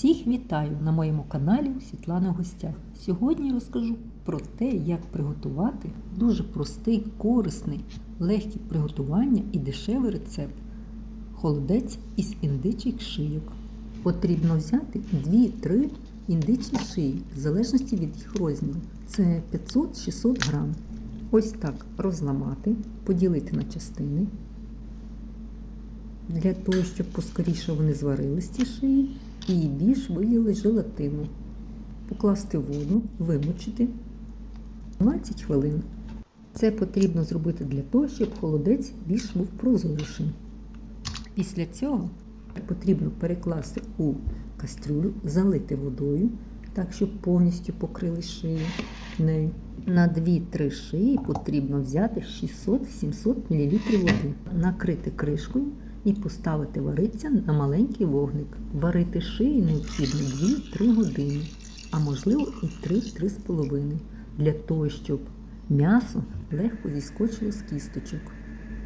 Всіх вітаю на моєму каналі в гостях. Сьогодні розкажу про те, як приготувати дуже простий, корисний, легкий приготування і дешевий рецепт холодець із індичих шийок. Потрібно взяти 2-3 індичі шиї, в залежності від їх розміру. Це 500-600 грам. Ось так розламати, поділити на частини. Для того, щоб поскоріше вони зварились ці шиї і більш виділи желатину. Покласти воду, вимочити 20 хвилин. Це потрібно зробити для того, щоб холодець більш був прозорішим. Після цього потрібно перекласти у кастрюлю, залити водою, так, щоб повністю покрили шию. На 2-3 шиї потрібно взяти 600-700 мл води, накрити кришкою і поставити варитися на маленький вогник. Варити шиї необхідно 2-3 години, а можливо і 3-3,5 для того, щоб м'ясо легко зіскочило з кісточок.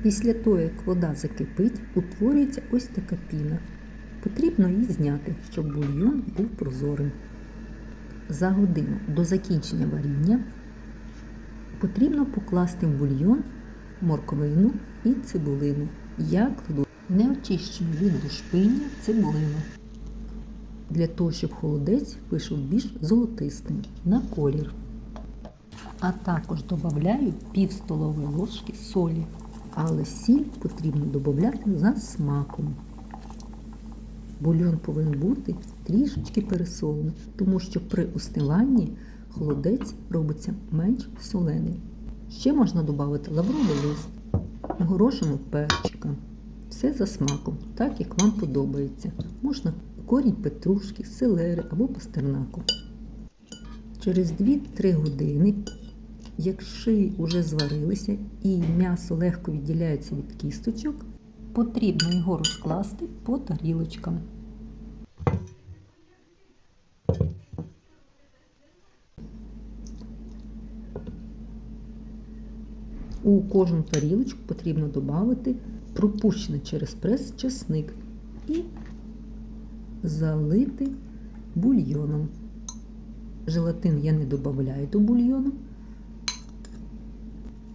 Після того, як вода закипить, утворюється ось така піна. Потрібно її зняти, щоб бульйон був прозорим. За годину до закінчення варіння потрібно покласти в бульйон морквину і цибулину. Я кладу неочищену від лушпиння цибулину. Для того, щоб холодець вийшов більш золотистим на колір. А також додаю пів столової ложки солі, але сіль потрібно додати за смаком. Бульйон повинен бути трішечки пересолений, тому що при устиванні холодець робиться менш солений. Ще можна додати лавровий лист, горошину перчика. Все за смаком, так як вам подобається. Можна корінь петрушки, селери або пастернаку. Через 2-3 години, як шиї вже зварилися і м'ясо легко відділяється від кісточок, потрібно його розкласти по тарілочкам. У кожну тарілочку потрібно додати пропущений через прес часник і залити бульйоном. Желатин я не додаю до бульйону.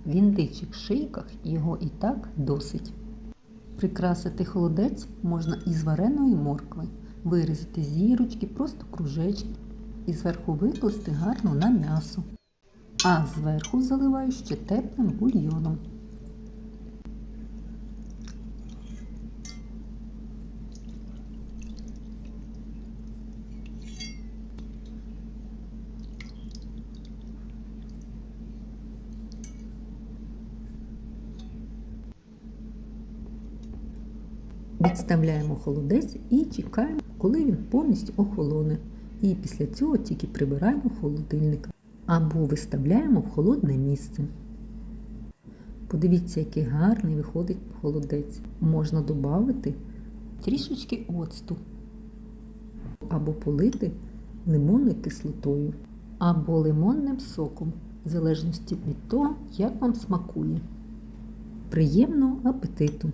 В індичих шийках його і так досить. Прикрасити холодець можна із вареної моркви, вирізати зірочки, просто кружечки і зверху викласти гарно на м'ясо. А зверху заливаю ще теплим бульйоном. Відставляємо холодець і чекаємо, коли він повністю охолоне. І після цього тільки прибираємо в холодильник або виставляємо в холодне місце. Подивіться, який гарний виходить холодець. Можна додати трішечки оцту, або полити лимонною кислотою, або лимонним соком, в залежності від того, як вам смакує. Приємного апетиту!